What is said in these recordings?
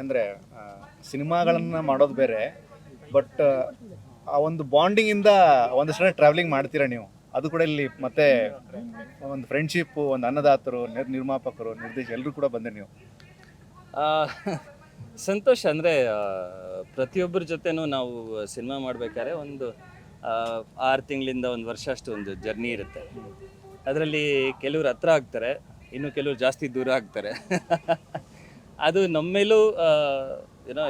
ಅಂದರೆ ಸಿನಿಮಾಗಳನ್ನ ಮಾಡೋದು ಬೇರೆ, ಬಟ್, ಆ ಒಂದು ಬಾಂಡಿಂಗಿಂದ ಒಂದಷ್ಟು ಜನ ಟ್ರಾವೆಲಿಂಗ್ ಮಾಡ್ತೀರಾ ನೀವು? ಅದು ಕೂಡ ಇಲ್ಲಿ ಮತ್ತೆ ಒಂದು ಫ್ರೆಂಡ್ಶಿಪ್ಪು ಒಂದು ಅನ್ನದಾತರು ನಿರ್ ನಿರ್ಮಾಪಕರು ನಿರ್ದೇಶ ಎಲ್ಲರೂ ಕೂಡ ಬಂದೆ ನೀವು? ಸಂತೋಷ ಅಂದರೆ ಪ್ರತಿಯೊಬ್ಬರ ಜೊತೆನೂ ನಾವು ಸಿನಿಮಾ ಮಾಡಬೇಕಾದ್ರೆ ಒಂದು ಆರು ತಿಂಗಳಿಂದ ಒಂದು ವರ್ಷ ಅಷ್ಟು ಒಂದು ಜರ್ನಿ ಇರುತ್ತೆ. ಅದರಲ್ಲಿ ಕೆಲವ್ರು ಹತ್ರ ಆಗ್ತಾರೆ, ಇನ್ನು ಕೆಲವ್ರು ಜಾಸ್ತಿ ದೂರ ಆಗ್ತಾರೆ. ಅದು ನಮ್ಮ ಮೇಲೂ ಆ, ಏನೋ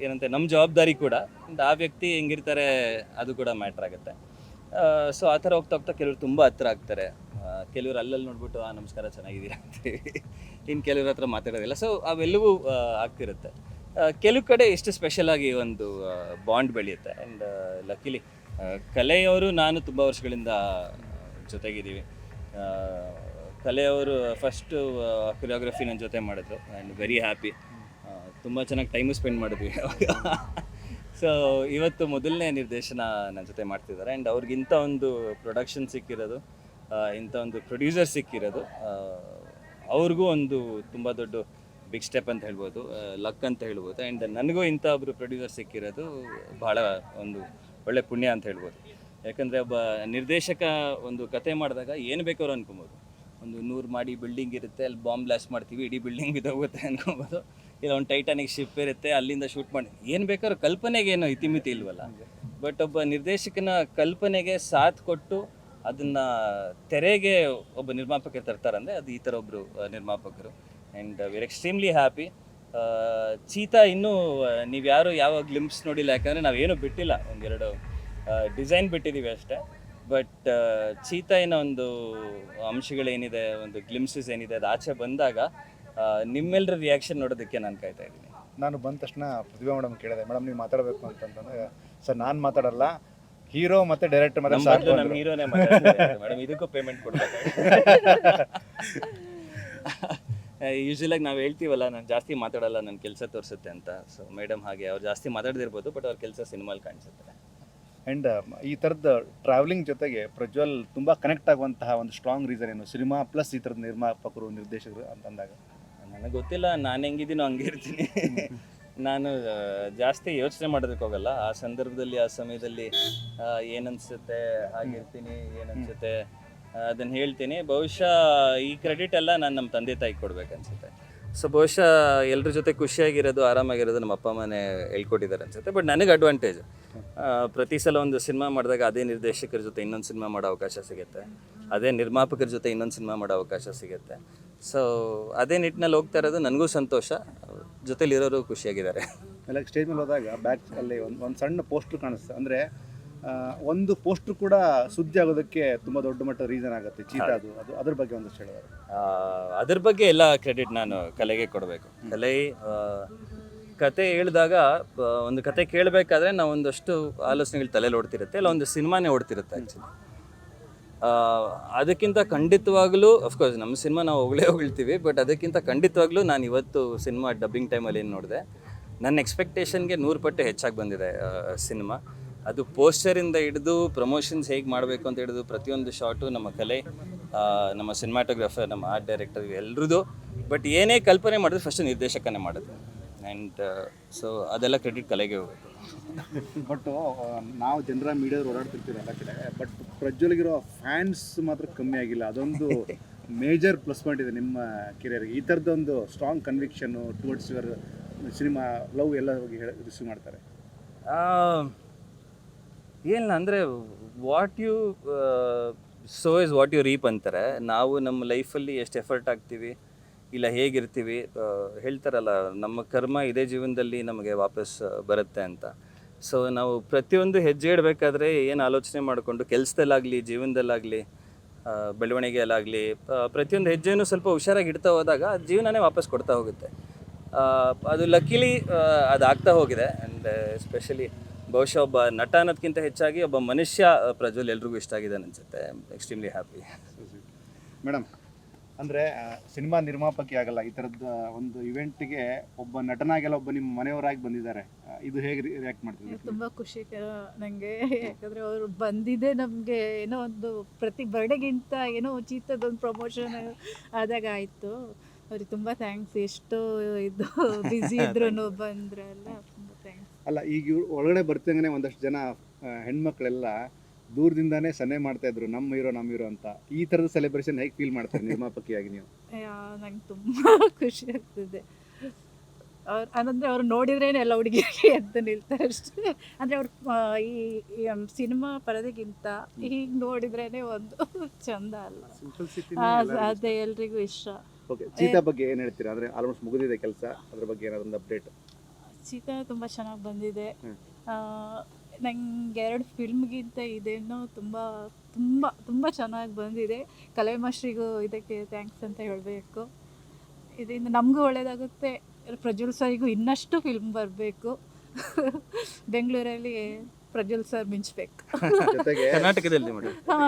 ಏನಂತೆ ನಮ್ಮ ಜವಾಬ್ದಾರಿ ಕೂಡ. ಆ ವ್ಯಕ್ತಿ ಹೆಂಗಿರ್ತಾರೆ ಅದು ಕೂಡ ಮ್ಯಾಟ್ರ್ ಆಗುತ್ತೆ. ಸೊ ಆ ಥರ ಹೋಗ್ತಾ ಹೋಗ್ತಾ ಕೆಲವರು ತುಂಬ ಹತ್ರ ಆಗ್ತಾರೆ. ಕೆಲವರು ಅಲ್ಲಲ್ಲಿ ನೋಡ್ಬಿಟ್ಟು ಆ ನಮಸ್ಕಾರ ಚೆನ್ನಾಗಿದ್ದೀರಾ? ಅಂತೀವಿ ಇನ್ನು ಕೆಲವ್ರ ಹತ್ರ ಮಾತಾಡೋದಿಲ್ಲ. ಸೊ ಅವೆಲ್ಲವೂ ಆಗ್ತಿರುತ್ತೆ. ಕೆಲವು ಕಡೆ ಎಷ್ಟು ಸ್ಪೆಷಲ್ ಆಗಿ ಒಂದು ಬಾಂಡ್ ಬೆಳೆಯುತ್ತೆ. ಆ್ಯಂಡ್ ಲಕ್ಕಿಲಿ ಕಲೆಯವರು ನಾನು ತುಂಬ ವರ್ಷಗಳಿಂದ ಜೊತೆಗಿದ್ದೀವಿ. ಆ, ಕಲೆಯವರು ಫಸ್ಟು ಕೊರಿಯೋಗ್ರಫಿ ನನ್ನ ಜೊತೆ ಮಾಡಿದ್ರು ಆ್ಯಂಡ್ ವೆರಿ ಹ್ಯಾಪಿ ತುಂಬ ಚೆನ್ನಾಗಿ ಟೈಮು ಸ್ಪೆಂಡ್ ಮಾಡಿದ್ವಿ ಸೊ ಇವತ್ತು ಮೊದಲನೇ ನಿರ್ದೇಶನ ನನ್ನ ಜೊತೆ ಮಾಡ್ತಿದ್ದಾರೆ ಆ್ಯಂಡ್ ಅವ್ರಿಗಿಂತ ಒಂದು ಪ್ರೊಡಕ್ಷನ್ ಸಿಕ್ಕಿರೋದು ಇಂಥ ಒಂದು ಪ್ರೊಡ್ಯೂಸರ್ ಸಿಕ್ಕಿರೋದು ಅವ್ರಿಗೂ ಒಂದು ತುಂಬ ದೊಡ್ಡ ಬಿಗ್ ಸ್ಟೆಪ್ ಅಂತ ಹೇಳ್ಬೋದು ಲಕ್ ಅಂತ ಹೇಳ್ಬೋದು ಆ್ಯಂಡ್ ನನಗೂ ಇಂಥ ಒಬ್ಬರು ಪ್ರೊಡ್ಯೂಸರ್ ಸಿಕ್ಕಿರೋದು ಭಾಳ ಒಂದು ಒಳ್ಳೆ ಪುಣ್ಯ ಅಂತ ಹೇಳ್ಬೋದು. ಯಾಕಂದರೆ ಒಬ್ಬ ನಿರ್ದೇಶಕ ಒಂದು ಕತೆ ಮಾಡಿದಾಗ ಏನು ಬೇಕಾದ್ರೂ ಅನ್ಕೊಬೋದು. ಒಂದು ನೂರು ಮಾಡಿ ಬಿಲ್ಡಿಂಗ್ ಇರುತ್ತೆ, ಅಲ್ಲಿ ಬಾಂಬ್ ಬ್ಲಾಸ್ಟ್ ಮಾಡ್ತೀವಿ, ಇಡೀ ಬಿಲ್ಡಿಂಗ್ ಬಿದ್ದೋಗುತ್ತೆ ಅನ್ಕೊಬೋದು. ಇಲ್ಲ, ಒಂದು ಟೈಟಾನಿಕ್ ಶಿಪ್ ಇರುತ್ತೆ, ಅಲ್ಲಿಂದ ಶೂಟ್ ಮಾಡಿ. ಏನು ಬೇಕಾದ್ರೂ ಕಲ್ಪನೆಗೆ ಏನೋ ಇತಿಮಿತಿ ಇಲ್ವಲ್ಲ. ಬಟ್ ಒಬ್ಬ ನಿರ್ದೇಶಕನ ಕಲ್ಪನೆಗೆ ಸಾಥ್ ಕೊಟ್ಟು ಅದನ್ನು ತೆರೆಗೆ ಒಬ್ಬ ನಿರ್ಮಾಪಕರು ತರ್ತಾರಂದರೆ ಅದು ಈ ಥರ ಒಬ್ಬರು ನಿರ್ಮಾಪಕರು. ಆ್ಯಂಡ್ ವಿರ್ ಎಕ್ಸ್ಟ್ರೀಮ್ಲಿ ಹ್ಯಾಪಿ ಚೀತಾ ಇನ್ನೂ ನೀವು ಯಾರು ಯಾವ ಗ್ಲಿಮ್ಸ್ ನೋಡಿಲ್ಲ, ಯಾಕಂದರೆ ನಾವೇನು ಬಿಟ್ಟಿಲ್ಲ. ಒಂದೆರಡು ಡಿಸೈನ್ ಬಿಟ್ಟಿದ್ದೀವಿ ಅಷ್ಟೇ. ಬಟ್ ಚೀತಾ ಏನೋ ಒಂದು ಅಂಶಗಳೇನಿದೆ ಒಂದು ಗ್ಲಿಮ್ಸಸ್ ಏನಿದೆ ಅದು ಆಚೆ ಬಂದಾಗ ನಿಮ್ಮೆಲ್ಲರ ರಿಯಾಕ್ಷನ್ ನೋಡೋದಕ್ಕೆ ನಾನು ಕಾಯ್ತಾ ಇದ್ದೀನಿ. ನಾನು ಬಂದ ತಕ್ಷಣ ಪ್ರತಿಭಾ ಮೇಡಮ್ ಕೇಳಿದೆ ಮೇಡಮ್ ನೀವು ಮಾತಾಡಬೇಕು ಅಂತಂದ್ರೆ ಸರ್ ನಾನು ಮಾತಾಡಲ್ಲ ಹೀರೋ ಮತ್ತೆ ಡೈರೆಕ್ಟರ್ ಮತ್ತೆ ನಮ್ಮ ಸಾಕು ಬದಲು ನಮ್ಮ ಅಂದ್ರು. ಹೀರೋನೇ ಮೇಡಮ್ ಇದಕ್ಕೂ ಪೇಮೆಂಟ್ ಕೊಡ್ಬೇಕು ಯೂಶಲಾಗಿ ನಾವು ಹೇಳ್ತೀವಲ್ಲ ನಾನು ಜಾಸ್ತಿ ಮಾತಾಡಲ್ಲ ನನ್ನ ಕೆಲಸ ತೋರಿಸುತ್ತೆ ಅಂತ. ಸೊ ಮೇಡಮ್ ಹಾಗೆ ಅವ್ರು ಜಾಸ್ತಿ ಮಾತಾಡದಿರ್ಬೋದು ಬಟ್ ಅವ್ರ ಕೆಲಸ ಸಿನಿಮಾಲ್ ಕಾಣಿಸುತ್ತೆ. ಆ್ಯಂಡ್ ಈ ಥರದ ಟ್ರಾವೆಲಿಂಗ್ ಜೊತೆಗೆ ಪ್ರಜ್ವಲ್ ತುಂಬ ಕನೆಕ್ಟ್ ಆಗುವಂತಹ ಒಂದು ಸ್ಟ್ರಾಂಗ್ ರೀಸನ್ ಏನು? ಸಿನಿಮಾ ಪ್ಲಸ್ ಈ ಥರದ ನಿರ್ಮಾಪಕರು ನಿರ್ದೇಶಕರು ಅಂತಂದಾಗ ನನಗೆ ಗೊತ್ತಿಲ್ಲ ನಾನು ಹೆಂಗಿದ್ದೀನೋ ಹಂಗೆ ಇರ್ತೀನಿ. ನಾನು ಜಾಸ್ತಿ ಯೋಚನೆ ಮಾಡೋದಕ್ಕೆ ಹೋಗಲ್ಲ. ಆ ಸಂದರ್ಭದಲ್ಲಿ ಆ ಸಮಯದಲ್ಲಿ ಏನನ್ಸುತ್ತೆ ಹಾಗಿರ್ತೀನಿ ಏನನ್ಸುತ್ತೆ ಅದನ್ನು ಹೇಳ್ತೀನಿ. ಬಹುಶಃ ಈ ಕ್ರೆಡಿಟ್ ಎಲ್ಲ ನಾನು ನಮ್ಮ ತಂದೆ ತಾಯಿಗೆ ಕೊಡ್ಬೇಕನ್ಸುತ್ತೆ ಸೊ ಬಹುಶಃ ಎಲ್ಲರ ಜೊತೆ ಖುಷಿಯಾಗಿರೋದು ಆರಾಮಾಗಿರೋದು ನಮ್ಮ ಅಪ್ಪ ಅಮ್ಮನೇ ಹೇಳ್ಕೊಟ್ಟಿದ್ದಾರೆ ಅನ್ಸುತ್ತೆ. ಬಟ್ ನನಗೆ ಅಡ್ವಾಂಟೇಜ್ ಪ್ರತಿ ಸಲ ಒಂದು ಸಿನಿಮಾ ಮಾಡಿದಾಗ ಅದೇ ನಿರ್ದೇಶಕರ ಜೊತೆ ಇನ್ನೊಂದು ಸಿನಿಮಾ ಮಾಡೋ ಅವಕಾಶ ಸಿಗುತ್ತೆ. ಅದೇ ನಿರ್ಮಾಪಕರ ಜೊತೆ ಇನ್ನೊಂದು ಸಿನಿಮಾ ಮಾಡೋ ಅವಕಾಶ ಸಿಗುತ್ತೆ. ಸೊ ಅದೇ ನಿಟ್ಟಿನಲ್ಲಿ ಹೋಗ್ತಾ ಇರೋದು ನನಗೂ ಸಂತೋಷ. ಜೊತೆಲಿರೋರು ಖುಷಿಯಾಗಿದ್ದಾರೆ. ಎಲ್ಲ ಸ್ಟೇಜ್ ಮೇಲೆ ಹೋದಾಗ ಬ್ಯಾಕ್ ಅಲ್ಲಿ ಒಂದು ಒಂದು ಸಣ್ಣ ಪೋಸ್ಟ್ರು ಕಾಣಿಸ್ತದೆ ಅಂದರೆ ಒಂದು ಪೋಸ್ಟ್ರು ಕೂಡ ಸುದ್ದಿ ಆಗೋದಕ್ಕೆ ತುಂಬ ದೊಡ್ಡ ಮಟ್ಟ ರೀಸನ್ ಆಗುತ್ತೆ. ಚೀಟ ಅದು ಅದು ಅದ್ರ ಬಗ್ಗೆ ಒಂದಷ್ಟು ಹೇಳಿದ್ದಾರೆ. ಆ, ಅದ್ರ ಬಗ್ಗೆ ಎಲ್ಲ ಕ್ರೆಡಿಟ್ ನಾನು ಕಲೆಗೆ ಕೊಡಬೇಕು. ಕಲೆ ಕತೆ ಹೇಳಿದಾಗ ಒಂದು ಕತೆ ಕೇಳಬೇಕಾದ್ರೆ ನಾವು ಒಂದಷ್ಟು ಆಲೋಚನೆಗಳು ತಲೆಯಲ್ಲಿ ಓಡ್ತಿರುತ್ತೆ ಇಲ್ಲ ಒಂದು ಸಿನಿಮಾನೇ ಓಡ್ತಿರುತ್ತೆ ಆ್ಯಕ್ಚುಲಿ ಅದಕ್ಕಿಂತ ಖಂಡಿತವಾಗ್ಲೂ ಅಫ್ಕೋರ್ಸ್ ನಮ್ಮ ಸಿನಿಮಾ ನಾವು ಹೊಗಳೇ ಹೊಗಳ್ತೀವಿ ಬಟ್ ಅದಕ್ಕಿಂತ ಖಂಡಿತವಾಗ್ಲೂ ನಾನು ಇವತ್ತು ಸಿನಿಮಾ ಡಬ್ಬಿಂಗ್ ಟೈಮಲ್ಲಿ ಏನು ನೋಡಿದೆ, ನನ್ನ ಎಕ್ಸ್ಪೆಕ್ಟೇಷನ್ಗೆ ನೂರು ಪಟ್ಟು ಹೆಚ್ಚಾಗಿ ಬಂದಿದೆ ಸಿನಿಮಾ. ಅದು ಪೋಸ್ಟರಿಂದ ಹಿಡಿದು ಪ್ರಮೋಷನ್ಸ್ ಹೇಗೆ ಮಾಡಬೇಕು ಅಂತ ಹಿಡಿದು, ಪ್ರತಿಯೊಂದು ಶಾಟು ನಮ್ಮ ಕಲೆ ನಮ್ಮ ಸಿನಿಮಾಟೋಗ್ರಾಫರ್ ನಮ್ಮ ಆರ್ಟ್ ಡೈರೆಕ್ಟರ್ ಎಲ್ಲರದು ಬಟ್ ಏನೇ ಕಲ್ಪನೆ ಮಾಡಿದ್ರೆ ಫಸ್ಟ್ ನಿರ್ದೇಶಕನೇ ಮಾಡೋದು. ಆ್ಯಂಡ್ ಸೊ ಅದೆಲ್ಲ ಕ್ರೆಡಿಟ್ ಕಲೆಗೆ ಹೋಗುತ್ತೆ. ಬಟ್ ನಾವು ಜನರ ಮೀಡಿಯಾದ್ರು ಓಡಾಡ್ತಿರ್ತೀವಿ ಎಲ್ಲ ಕಡೆ ಬಟ್ ಪ್ರಜ್ವಲ್ಗಿರೋ ಫ್ಯಾನ್ಸ್ ಮಾತ್ರ ಕಮ್ಮಿ ಆಗಿಲ್ಲ. ಅದೊಂದು ಮೇಜರ್ ಪ್ಲಸ್ ಪಾಯಿಂಟ್ ಇದೆ ನಿಮ್ಮ ಕೆರಿಯರ್ಗೆ ಈ ಥರದ್ದೊಂದು strong ಕನ್ವಿಕ್ಷನ್ನು towards your cinema love ಎಲ್ಲ ಹೋಗಿ ಹೇಳಿ ರಿಸೀವ್ ಮಾಡ್ತಾರೆ. ಏನಿಲ್ಲ ಅಂದರೆ what you sow is what you reap ಅಂತಾರೆ. ನಾವು ನಮ್ಮ ಲೈಫಲ್ಲಿ ಎಷ್ಟು ಎಫರ್ಟ್ ಹಾಕ್ತೀವಿ ಇಲ್ಲ ಹೇಗಿರ್ತೀವಿ ಹೇಳ್ತಾರಲ್ಲ, ನಮ್ಮ ಕರ್ಮ ಇದೇ ಜೀವನದಲ್ಲಿ ನಮಗೆ ವಾಪಸ್ ಬರುತ್ತೆ ಅಂತ. ಸೊ ನಾವು ಪ್ರತಿಯೊಂದು ಹೆಜ್ಜೆ ಇಡಬೇಕಾದ್ರೆ ಏನು ಆಲೋಚನೆ ಮಾಡಿಕೊಂಡು ಕೆಲಸದಲ್ಲಾಗಲಿ, ಜೀವನದಲ್ಲಾಗಲಿ ಬೆಳವಣಿಗೆಯಲ್ಲಾಗಲಿ ಪ್ರತಿಯೊಂದು ಹೆಜ್ಜೆಯೂ ಸ್ವಲ್ಪ ಹುಷಾರಾಗಿ ಇಡ್ತಾ ಹೋದಾಗ ಜೀವನನೇ ವಾಪಸ್ ಕೊಡ್ತಾ ಹೋಗುತ್ತೆ. ಅದು ಲಕ್ಕಿಲಿ ಅದು ಆಗ್ತಾ ಹೋಗಿದೆ. ಆ್ಯಂಡ್ ಎಸ್ಪೆಷಲಿ ಬಹುಶಃ ಒಬ್ಬ ನಟ ಅನ್ನೋದಕ್ಕಿಂತ ಹೆಚ್ಚಾಗಿ ಒಬ್ಬ ಮನುಷ್ಯ ಪ್ರಜ್ವಲ್ ಎಲ್ರಿಗೂ ಇಷ್ಟ ಆಗಿದೆ ಅನಿಸುತ್ತೆ ಎಕ್ಸ್ಟ್ರೀಮ್ಲಿ ಹ್ಯಾಪಿ ಮೇಡಮ್ ಅಂದರೆ ಸಿನಿಮಾ ನಿರ್ಮಾಪಕಿ ಆಗಲ್ಲ ಈ ಥರದ ಒಂದು ಇವೆಂಟಿಗೆ ಒಬ್ಬ ನಟನಾಗೆಲ್ಲ ಒಬ್ಬ ನಿಮ್ಮ ಮನೆಯವರಾಗಿ ಬಂದಿದ್ದಾರೆ. ಇದು ಹೇಗೆ ರಿಯಾಕ್ಟ್ ಮಾಡ್ತೀವಿ ತುಂಬ ಖುಷಿ ನನಗೆ ಯಾಕಂದರೆ ಅವರು ಬಂದಿದೆ ನಮಗೆ ಏನೋ ಒಂದು ಪ್ರತಿ ಬರ್ಡೆಗಿಂತ ಏನೋ ಉಚಿತದೊಂದು ಪ್ರಮೋಷನ್ ಆದಾಗ ಆಯಿತು. ಅವ್ರಿಗೆ ತುಂಬ ಥ್ಯಾಂಕ್ಸ್ ಎಷ್ಟು ಇದು ಬ್ಯುಸಿ ಇದ್ರು ಬಂದ್ರಲ್ಲ ತುಂಬ ಥ್ಯಾಂಕ್ಸ್ ಅಲ್ಲ ಈಗ ಒಳಗಡೆ ಬರ್ತಿದಂಗೆ ಒಂದಷ್ಟು ಜನ ಹೆಣ್ಮಕ್ಳೆಲ್ಲ ದೂರದಿಂದಾನೇ ಸನ್ನೆ ಮಾಡ್ತಾ ಇದ್ರು ನಮ್ಮ ಹೀರೋ ನಮ್ಮ ಹೀರೋ ಅಂತ. ಈ ಥರದ ಸೆಲೆಬ್ರೇಷನ್ ಹೇಗೆ ಫೀಲ್ ಮಾಡ್ತಾರೆ ನಿರ್ಮಾಪಕಿಯಾಗಿ ನೀವು? ನಂಗೆ ತುಂಬ ಖುಷಿ ಆಗ್ತದೆ. ಅವ್ರು ಅಂದರೆ ಅವ್ರು ನೋಡಿದ್ರೇನೆ ಎಲ್ಲ ಹುಡುಗಿಯರಿಗೆ ಎದ್ದು ನಿಲ್ತಾರೆ ಅಷ್ಟೇ. ಅಂದರೆ ಅವ್ರು ಈ ಸಿನಿಮಾ ಪರದೆಗಿಂತ ಈಗ ನೋಡಿದ್ರೇನೆ ಒಂದು ಚಂದ ಅಲ್ಲ. ಅದೇ ಎಲ್ರಿಗೂ ಇಷ್ಟ. ಓಕೆ ಚೀತಾ ಬಗ್ಗೆ ಏನು ಹೇಳ್ತೀರಾ? ಅಂದರೆ ಆಲ್ಮೋಸ್ಟ್ ಮುಗಿದಿದೆ ಕೆಲಸ. ಅದ್ರ ಬಗ್ಗೆ ಏನಾದ್ರು ಒಂದು ಅಪ್ಡೇಟ್ ಚೀತಾ ತುಂಬ ಚೆನ್ನಾಗಿ ಬಂದಿದೆ. ಹ್ಮ್. ನಂಗೆ ಎರಡು ಫಿಲ್ಮ್ಗಿಂತ ಇದೇನೋ ತುಂಬ ತುಂಬ ತುಂಬ ಚೆನ್ನಾಗಿ ಬಂದಿದೆ. ಕಲೆಮಶ್ರಿಗೂ ಇದಕ್ಕೆ ಥ್ಯಾಂಕ್ಸ್ ಅಂತ ಹೇಳಬೇಕು. ಇದರಿಂದ ನಮಗೂ ಒಳ್ಳೆಯದಾಗುತ್ತೆ ಪ್ರಜ್ವಲ್ ಸರ್ಗೂ ಇನ್ನಷ್ಟು ಫಿಲ್ಮ್ ಬರಬೇಕು. ಬೆಂಗಳೂರಲ್ಲಿ ಪ್ರಜ್ವಲ್ ಸರ್ ಮಿಂಚ್ಬೇಕು. ಜೊತೆಗೆ ಕರ್ನಾಟಕದಲ್ಲಿ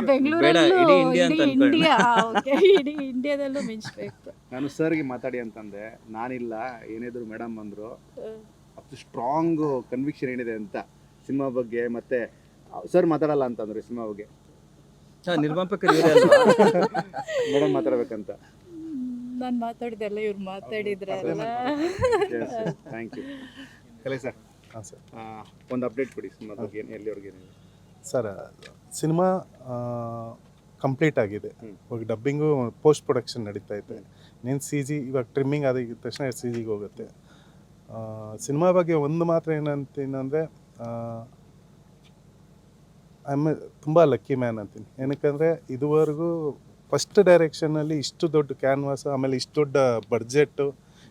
ಬೆಂಗಳೂರಲ್ಲೂ ಇಡೀ ಇಂಡಿಯಾ ಅಂತ ಇಡೀ ಇಂಡಿಯಾ ಓಕೆ ಇಡೀ ಇಂಡಿಯಾದಲ್ಲೂ ಮಿಂಚ್ಬೇಕು. ನಾನು ಸರ್ಗೆ ಮಾತಾಡಿ ಅಂತಂದೆ ನಾನಿಲ್ಲ ಏನಿದ್ರು ಮೇಡಮ್ ಬಂದರು ಅಷ್ಟು ಸ್ಟ್ರಾಂಗ್ ಕನ್ವಿಕ್ಷನ್ ಏನಿದೆ ಅಂತ. ಸಿನಿಮಾ ಬಗ್ಗೆ ಮತ್ತೆ ಸರ್ ಮಾತಾಡಲ್ಲ ಅಂತಂದ್ರು ಸಿನಿಮಾ ಬಗ್ಗೆ. ನಿರ್ಮಾಪಕರು ಇವರೇ ಮೇಡಮ್ ಮಾತಾಡ್ಬೇಕಂತ. ನಾನು ಮಾತಾಡಿದೆಲ್ಲ ಇವ್ರು ಮಾತಾಡಿದ್ರೆ ಥ್ಯಾಂಕ್ ಯು ಕಲೆ ಸರ್ ಹಾಂ ಸರ್ ಒಂದು ಅಪ್ಡೇಟ್ ಕೊಡಿ ಸಿನಿಮಾ ಬಗ್ಗೆ ಏನು ಎಲ್ಲಿವರೆಗೆ ಸರ್ ಸಿನಿಮಾ ಕಂಪ್ಲೀಟ್ ಆಗಿದೆ. ಇವಾಗ ಡಬ್ಬಿಂಗು ಪೋಸ್ಟ್ ಪ್ರೊಡಕ್ಷನ್ ನಡೀತಾ ಇದೆ. ನೀನು ಸಿ ಜಿ ಇವಾಗ ಟ್ರಿಮ್ಮಿಂಗ್ ಆದ ತಕ್ಷಣ ಸಿ ಜಿಗೆ ಹೋಗುತ್ತೆ. ಸಿನಿಮಾ ಬಗ್ಗೆ ಒಂದು ಮಾತ್ರ ಏನಂತೀನಿ ಅಂದರೆ ಐ ಎಂ ತುಂಬ ಲಕ್ಕಿ ಮ್ಯಾನ್ ಅಂತೀನಿ. ಏನಕ್ಕಂದರೆ ಇದುವರೆಗೂ ಫಸ್ಟ್ ಡೈರೆಕ್ಷನಲ್ಲಿ ಇಷ್ಟು ದೊಡ್ಡ ಕ್ಯಾನ್ವಾಸ್ ಆಮೇಲೆ ಇಷ್ಟು ದೊಡ್ಡ ಬಡ್ಜೆಟ್ಟು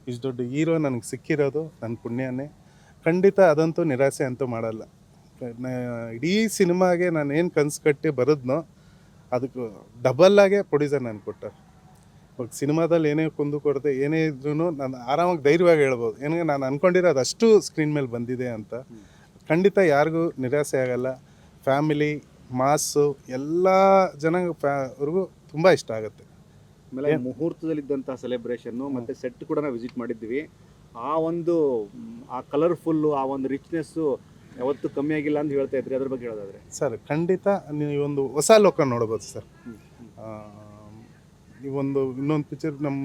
ಇಷ್ಟು ದೊಡ್ಡ ಹೀರೋ ನನಗೆ ಸಿಕ್ಕಿರೋದು ನನ್ನ ಪುಣ್ಯನೇ. ಖಂಡಿತ ಅದಂತೂ ನಿರಾಸೆ ಅಂತೂ ಮಾಡಲ್ಲ. ಇಡೀ ಸಿನಿಮಾಗೆ ನಾನು ಏನು ಕನಸು ಕಟ್ಟಿ ಬರೋದ್ನೋ ಅದಕ್ಕೆ ಡಬಲ್ಲಾಗೆ ಪ್ರೊಡ್ಯೂಸರ್ ನಾನು ಕೊಟ್ಟರು ಇವಾಗ ಸಿನಿಮಾದಲ್ಲಿ ಏನೇ ಕುಂದು ಕೊಡದೆ, ಏನೇ ಇದ್ರೂ ನಾನು ಆರಾಮಾಗಿ ಧೈರ್ಯವಾಗಿ ಹೇಳ್ಬೋದು. ಏನಂದ್ರೆ ನಾನು ಅಂದ್ಕೊಂಡಿರೋದು ಅಷ್ಟು ಸ್ಕ್ರೀನ್ ಮೇಲೆ ಬಂದಿದೆ ಅಂತ. ಖಂಡಿತ ಯಾರಿಗೂ ನಿರಾಸೆ ಆಗಲ್ಲ. ಫ್ಯಾಮಿಲಿ ಮಾಸು ಎಲ್ಲ ಜನ ಅವ್ರಿಗೂ ತುಂಬ ಇಷ್ಟ ಆಗುತ್ತೆ. ಆಮೇಲೆ ಮುಹೂರ್ತದಲ್ಲಿದ್ದಂಥ ಸೆಲೆಬ್ರೇಷನ್ನು ಮತ್ತು ಸೆಟ್ ಕೂಡ ನಾವು ವಿಸಿಟ್ ಮಾಡಿದ್ವಿ. ಆ ಒಂದು ಆ ಕಲರ್ಫುಲ್ಲು ಆ ಒಂದು ರಿಚ್ನೆಸ್ಸು ಯಾವತ್ತೂ ಕಮ್ಮಿ ಆಗಿಲ್ಲ ಅಂತ ಹೇಳ್ತಾ ಇದ್ರಿ. ಅದ್ರ ಬಗ್ಗೆ ಹೇಳೋದಾದ್ರೆ. ಸರ್ ಖಂಡಿತ ನೀವು ಒಂದು ಹೊಸ ಲೋಕ ನೋಡ್ಬೋದು ಸರ್. ಈ ಒಂದು ಇನ್ನೊಂದು ಪಿಕ್ಚರ್ ನಮ್ಮ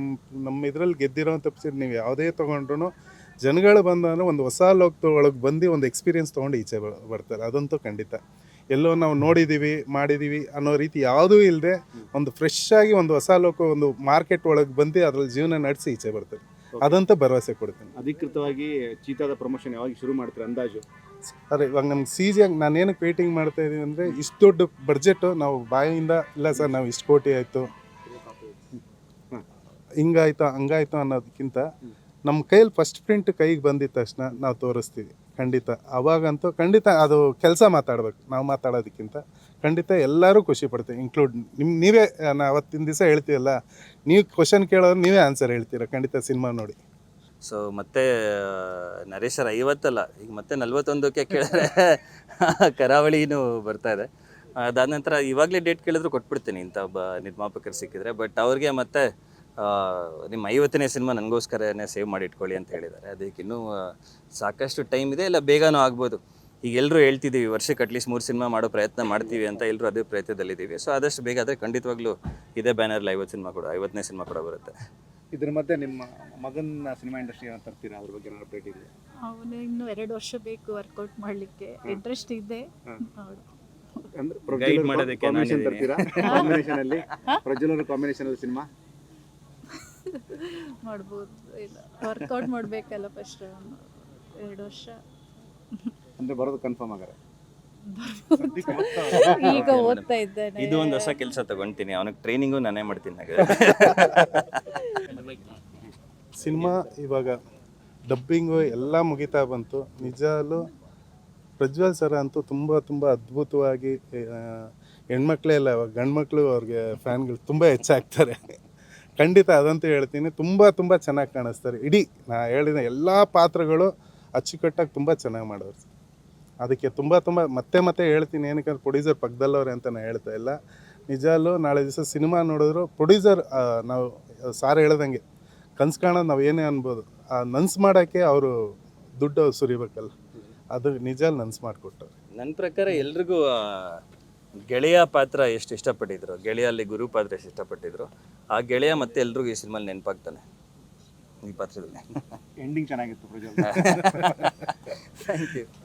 ನಮ್ಮ ಇದರಲ್ಲಿ ಗೆದ್ದಿರೋಂಥ ಪಿಕ್ಚರ್ ನೀವು ಯಾವುದೇ ತೊಗೊಂಡ್ರು ಜನಗಳು ಬಂದಾಗ ಒಂದು ಹೊಸ ಲೋಕದ ಒಳಗೆ ಬಂದು ಒಂದು ಎಕ್ಸ್ಪೀರಿಯೆನ್ಸ್ ತೊಗೊಂಡು ಈಚೆ ಬರ್ತಾರೆ. ಅದಂತೂ ಖಂಡಿತ. ಎಲ್ಲೋ ನಾವು ನೋಡಿದ್ದೀವಿ ಮಾಡಿದ್ದೀವಿ ಅನ್ನೋ ರೀತಿ ಯಾವುದೂ ಇಲ್ಲದೆ ಒಂದು ಫ್ರೆಶ್ ಆಗಿ ಒಂದು ಹೊಸ ಲೋಕ ಒಂದು ಮಾರ್ಕೆಟ್ ಒಳಗೆ ಬಂದು ಅದ್ರಲ್ಲಿ ಜೀವನ ನಡೆಸಿ ಈಚೆ ಬರ್ತಾರೆ. ಅದಂತೂ ಭರವಸೆ ಕೊಡ್ತೀನಿ. ಅಧಿಕೃತವಾಗಿ ಚೀತಾದ ಪ್ರಮೋಷನ್ ಯಾವಾಗ ಶುರು ಮಾಡ್ತಾರೆ ಅಂದಾಜು? ಅದೇ ಇವಾಗ ನಮ್ಗೆ ನಾನು ಏನಕ್ಕೆ ವೇಟಿಂಗ್ ಮಾಡ್ತಾ ಇದ್ದೀನಿ ಅಂದರೆ ಇಷ್ಟು ದೊಡ್ಡ ಬಡ್ಜೆಟು ನಾವು ಬಾಯಿಂದ ಇಲ್ಲ ಸರ್ ನಾವು ಇಷ್ಟು ಕೋಟಿ ಆಯಿತು. ಹಿಂಗಾಯ್ತು ಹಂಗಾಯ್ತು ಅನ್ನೋದಕ್ಕಿಂತ ನಮ್ಮ ಕೈಯಲ್ಲಿ ಫಸ್ಟ್ ಪ್ರಿಂಟ್ ಕೈಗೆ ಬಂದಿದ ತಕ್ಷಣ ನಾವು ತೋರಿಸ್ತೀವಿ. ಖಂಡಿತ. ಅವಾಗಂತೂ ಖಂಡಿತ ಅದು ಕೆಲಸ ಮಾತಾಡ್ಬೇಕು. ನಾವು ಮಾತಾಡೋದಕ್ಕಿಂತ ಖಂಡಿತ ಎಲ್ಲರೂ ಖುಷಿ ಪಡ್ತೀವಿ. ಇನ್ಕ್ಲೂಡ್ ನಿಮ್ಮ ನೀವೇ ನಾ ಅವತ್ತಿನ ದಿವಸ ಹೇಳ್ತೀವಲ್ಲ, ನೀವು ಕ್ವಶನ್ ಕೇಳೋರು ನೀವೇ ಆನ್ಸರ್ ಹೇಳ್ತೀರ. ಖಂಡಿತ ಸಿನಿಮಾ ನೋಡಿ. ಸೊ ಮತ್ತೆ ನರೇಶರ ನರೇಶ್ ಸರ್ ಐವತ್ತಲ್ಲ, ಈಗ ಮತ್ತೆ ನಲ್ವತ್ತೊಂದಕ್ಕೆ ಕೇಳಿದ್ರೆ ಕರಾವಳಿನೂ ಬರ್ತಾ ಇದೆ. ಅದಾದ ನಂತರ ಇವಾಗಲೇ ಡೇಟ್ ಕೇಳಿದ್ರು ಕೊಟ್ಬಿಡ್ತೀನಿ. ಇಂಥ ಒಬ್ಬ ನಿರ್ಮಾಪಕರು ಸಿಕ್ಕಿದ್ರೆ ಬಟ್ ಅವ್ರಿಗೆ ಮತ್ತೆ ನಿಮ್ಮ ಐವತ್ತನೇ ಸಿನಿಮಾ ನನಗೋಸ್ಕರನೇ ಸೇವ್ ಮಾಡಿ ಇಟ್ಕೊಳ್ಳಿ ಅಂತ ಹೇಳಿದ್ದಾರೆ. ಅದಕ್ಕೆ ಇನ್ನೂ ಸಾಕಷ್ಟು ಟೈಮ್ ಇದೆ. ಇಲ್ಲ ಬೇಗನೂ ಆಗ್ಬೋದು. ಈಗ ಎಲ್ಲರೂ ಹೇಳ್ತಿದ್ದೀವಿ ವರ್ಷಕ್ಕೆ ಅಟ್ಲೀಸ್ಟ್ ಮೂರು ಸಿನಿಮಾ ಮಾಡೋ ಪ್ರಯತ್ನ ಮಾಡ್ತೀವಿ ಅಂತ ಎಲ್ಲರೂ ಅದೇ ಪ್ರಯತ್ನದಲ್ಲಿದ್ದೀವಿ. ಸೊ ಆದಷ್ಟು ಬೇಗ ಆದರೆ ಖಂಡಿತವಾಗ್ಲೂ ಇದೇ ಬ್ಯಾನರ್ಲಿ ಐವತ್ತು ಸಿನಿಮಾ ಕೂಡ ಐವತ್ತನೇ ಸಿನಿಮಾ ಕೂಡ ಬರುತ್ತೆ. ಇದ್ರ ಮಧ್ಯೆ ನಿಮ್ಮ ಮಗನ ಸಿನಿಮಾ ಇಂಡಸ್ಟ್ರಿ ಏನೋ ತರ್ತೀರಾ? ಅದ್ರ ಬಗ್ಗೆ ಏನಾದ್ರು ಅಪ್ಡೇಟ್ ಇದೆ ಅವನು ಇನ್ನು ಎರಡು ವರ್ಷ ಬೇಕು ವರ್ಕೌಟ್ ಮಾಡಲಿಕ್ಕೆ. ಇಂಟ್ರೆಸ್ಟ್ ಇದೆ. ಅಂದ್ರೆ ಪ್ರೊಜೆಕ್ಟ್ ಮಾಡೋದಕ್ಕೆ ಕಾಂಬಿನೇಷನ್. ತರ್ತೀರಾ? ಕಾಂಬಿನೇಷನ್ ಅಲ್ಲಿ? ಪ್ರಜ್ವಲರ ಕಾಂಬಿನೇಷನ್ ಅಲ್ಲಿ ಸಿನಿಮಾ? ಮಾಡ್ಬೋದು. ಇಲ್ಲ ವರ್ಕೌಟ್ ಮಾಡಬೇಕಲ್ಲ ಫಸ್ಟ್ ಎರಡು ವರ್ಷ. ಅಂದ್ರೆ ಬರೋದು ಕನ್ಫರ್ಮ್ ಆಗಾರೆ ಈಗ ಓದ್ತಾ ಇದ್ದಾನೆ. ಇದು ಒಂದು ಹೊಸ ಕೆಲಸ ತಗೊಂತೀನಿ. ಅವನಿಗೆ ಟ್ರೈನಿಂಗು ನಾನೇ ಮಾಡ್ತೀನಿ ಸಿನಿಮಾ ಇವಾಗ ಡಬ್ಬಿಂಗು ಎಲ್ಲ ಮುಗಿತಾ ಬಂತು. ನಿಜಾಲು ಪ್ರಜ್ವಲ್ ಸರ್ ಅಂತೂ ತುಂಬ ತುಂಬ ಅದ್ಭುತವಾಗಿ ಹೆಣ್ಮಕ್ಳೇ ಇಲ್ಲ ಇವಾಗ ಗಂಡ್ಮಕ್ಳು ಅವ್ರಿಗೆ ಫ್ಯಾನ್ಗಳು ತುಂಬ ಹೆಚ್ಚಾಗ್ತಾರೆ. ಖಂಡಿತ ಅದಂತೂ ಹೇಳ್ತೀನಿ. ತುಂಬ ತುಂಬ ಚೆನ್ನಾಗಿ ಕಾಣಿಸ್ತಾರೆ. ಇಡೀ ನಾ ಹೇಳಿದ ಎಲ್ಲ ಪಾತ್ರಗಳು ಅಚ್ಚುಕಟ್ಟಾಗಿ ತುಂಬ ಚೆನ್ನಾಗಿ ಮಾಡೋರು ಅದಕ್ಕೆ ತುಂಬ ತುಂಬ ಮತ್ತೆ ಮತ್ತೆ ಹೇಳ್ತೀನಿ. ಏನಕ್ಕೆ ಪ್ರೊಡ್ಯೂಸರ್ ಪಕ್ಕದಲ್ಲವ್ರೆ ಅಂತ ನಾನು ಹೇಳ್ತಾ ಇಲ್ಲ. ನಿಜಾಲು ನಾಳೆ ದಿವಸ ಸಿನಿಮಾ ನೋಡಿದ್ರು ಪ್ರೊಡ್ಯೂಸರ್ ನಾವು, ಸಾರ್ ಹೇಳ್ದಂಗೆ, ಕನ್ಸು ಕಾಣೋದು ನಾವು ಏನೇ ಅನ್ಬೋದು. ಆ, ನನ್ಸು ಮಾಡೋಕ್ಕೆ ಅವರು ದುಡ್ಡು ಸುರಿಬೇಕಲ್ಲ. ಅದು ನಿಜ ನನ್ಸು ಮಾಡಿಕೊಟ್ಟವ್ರು. ನನ್ನ ಪ್ರಕಾರ ಎಲ್ರಿಗೂ ಗೆಳೆಯ ಪಾತ್ರ ಎಷ್ಟು ಇಷ್ಟಪಟ್ಟಿದ್ರು? ಗೆಳೆಯಲ್ಲಿ ಗುರು ಪಾತ್ರ ಎಷ್ಟು ಇಷ್ಟಪಟ್ಟಿದ್ರು? ಆ ಗೆಳೆಯ ಮತ್ತೆ ಎಲ್ರಿಗೂ ಈ ಸಿನಿಮಾಲಿ ನೆನಪಾಗ್ತಾನೆ. ಈ ಪಾತ್ರದಲ್ಲಿ. ಎಂಡಿಂಗ್ ಚೆನ್ನಾಗಿತ್ತು ಥ್ಯಾಂಕ್ ಯು